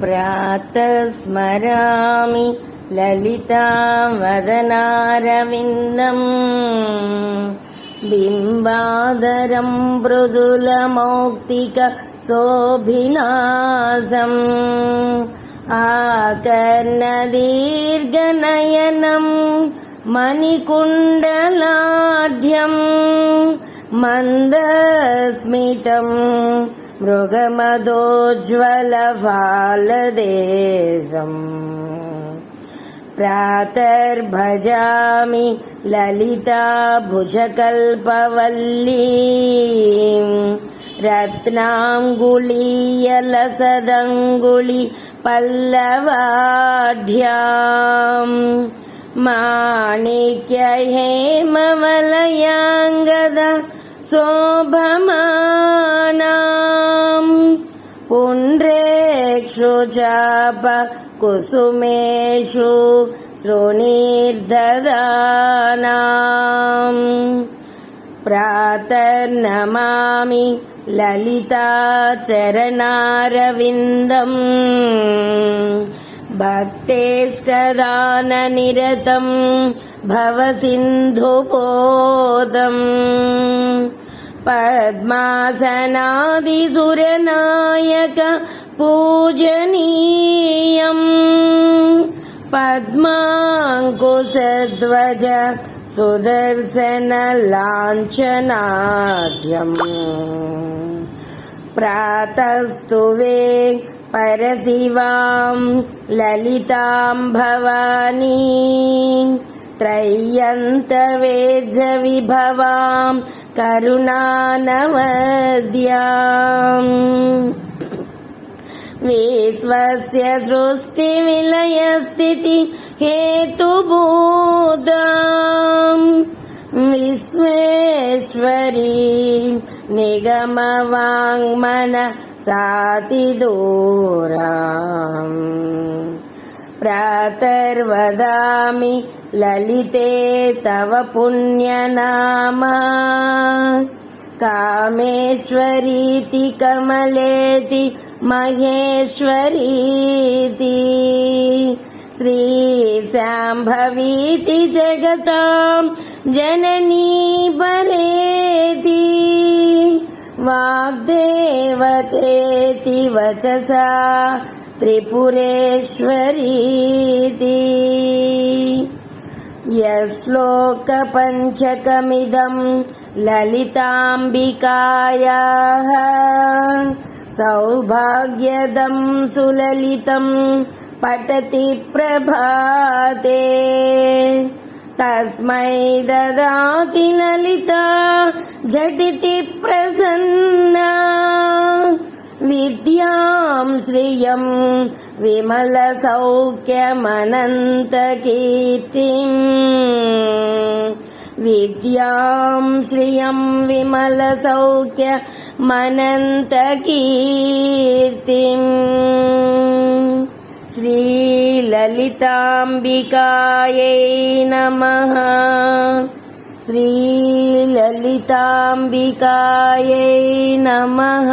प्रातः स्मरामि ललितावदनारविन्दम् बिम्बादरं मृदुलमौक्तिक सोऽभिनासम् आकर्णदीर्घनयनम् मणिकुण्डलाढ्यम् मन्दस्मितम् मृगमदोज्ज्वलफालदेशम् प्रातर्भजामि ललिता भुजकल्पवल्ली रत्नाङ्गुलीयलसदङ्गुलि पल्लवाढ्याम् माणिक्य हेमवलयाङ्गद शोभमानाम् पुण्ड्रेक्षु चाप कुसुमेषु श्रोणीर्ददानाम् प्रातर्नमामि ललिता चरणारविन्दम्। भक्तेष्टदाननिरतम् भवसिन्धुपोदम्। पद्मासनादिसुरनायक पूजनीयम्। पद्माङ्कुशध्वज सुदर्शनलाञ्छनाढ्यम् प्रातस्तुवे परशिवाम् ललिताम् भवानी। त्रय्यन्तवेज्जविभवाम् करुणानवद्याम् विश्वस्य सृष्टिविलयस्थिति हेतुबोधाम्। विश्वेश्वरी निगमवाङ्मन सातिदूराम् प्रातर्वदामि ललिते तव पुण्यनामा कामेश्वरीति कमलेति महेश्वरीति। श्रीशाम्भवीति जगतां जननी परेति वाग्देवतेति वचसा त्रिपुरेश्वरीति। यश्लोकपञ्चकमिदम् ललिताम्बिकायाः सौभाग्यदम् सुललितम् पठति प्रभाते। तस्मै ददाति ललिता झटिति प्रसन्ना। विद्यां श्रियम् विमलसौख्यमनन्तकीर्तिम् विद्यां श्रियं विमलसौख्यमनन्तकीर्तिम् श्रीललिताम्बिकायै नमः। श्रीललिताम्बिकायै नमः